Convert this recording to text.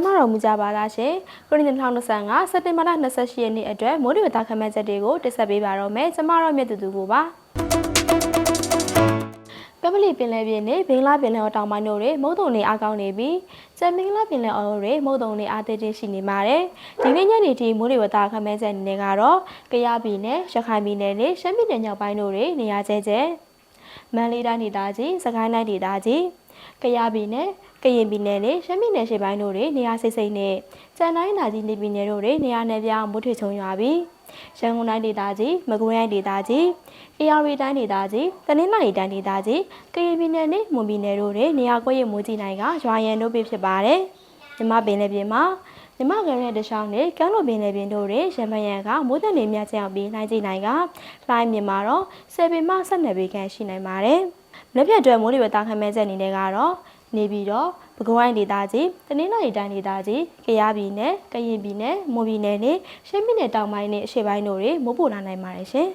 မ်းမတော်မူကြပါလားရှင်ခရစ်နှစ်2025စက်တင်ဘာလ28ရက်နေ့အတွက်မိုးလေဝသခန့်မှန်းချက်တွေကိုတင်ဆက်ပေးပါတော့မယ်ကျမတို့မြတ်သူသူကိုပါကပလီပင်လယ်ပြင်နဲ့ဘင်္ဂလားပင်လယ်အော်တောင်ပိုင်းတို့တွေမုတ်တုံနေအားကောင်းနေပြီးကျန်မင်္ဂလာပင်လယ်အော်တွေမုတ်တုံနေအားသေးသေးရှိနေပါတယ်ဒီနေ့ညနေထိမိုးလေဝသခန့်မှန်းချက်အနေနဲ့ကတော့ကယားပြည်နယ်ရခိုင်ပြည်နယ်နဲ့ရှမ်းပြည်နယ်မြောက်ပိုင်းတို့တွေနေရာကျဲကျဲမန္တလေးတိုင်းဒေသကြီးစကိုင်းတိုင်းဒေသကြီး ကယားပြည်နယ်ကရင်ပြည်နယ်နဲ့ရှမ်းပြည်နယ်ရှေ့ပိုင်းတို့တွေနေရာစိတ်စိတ်နဲ့ကြံတိုင်းဒေသကြီးနေပြည်နယ်တို့တွေနေရာနယ်ပြောင်းမိုးထွေချုံရွာပြီးရန်ကုန်တိုင်းဒေသကြီးမကွေးတိုင်းဒေသကြီး AR တိုင်းဒေသကြီးတနင်္လာရီတိုင်းဒေသကြီးကရင်ပြည်နယ်နဲ့မွန်ပြည်နယ်တို့တွေနေရာကွက်ရမိုးကြီးနိုင်ကရွာရန်တို့ပြဖြစ်ပါတယ်မြမပင်လည်းပြင်မှာ မြမကရဲတချောင်းနဲ့ကမ်းလိုပင်လည်းပြင်တို့တွေရံမယံကမိုးတက်နေမြချအောင်ပြီးနိုင်ကြည့်နိုင်ကလိုင်းမြင်မှာတော့10ပင်မှ12ပင်ခန့်ရှိနိုင်ပါတယ်လက်ပြတ်တွဲမိုးတွေပဲတာခမ်းမဲချက်အနေနဲ့ကတော့နေပြီးတော့ပဲခူးတိုင်းဒေသကြီးတနင်္လာရီတိုင်းဒေသကြီးကယားပြည်နယ်ကရင်ပြည်နယ်မွန်ပြည်နယ်နဲ့ရှမ်းပြည်နယ်တောင်ပိုင်းနဲ့အရှေ့ပိုင်းတို့တွေမိုးပိုလာနိုင်ပါတယ်ရှင်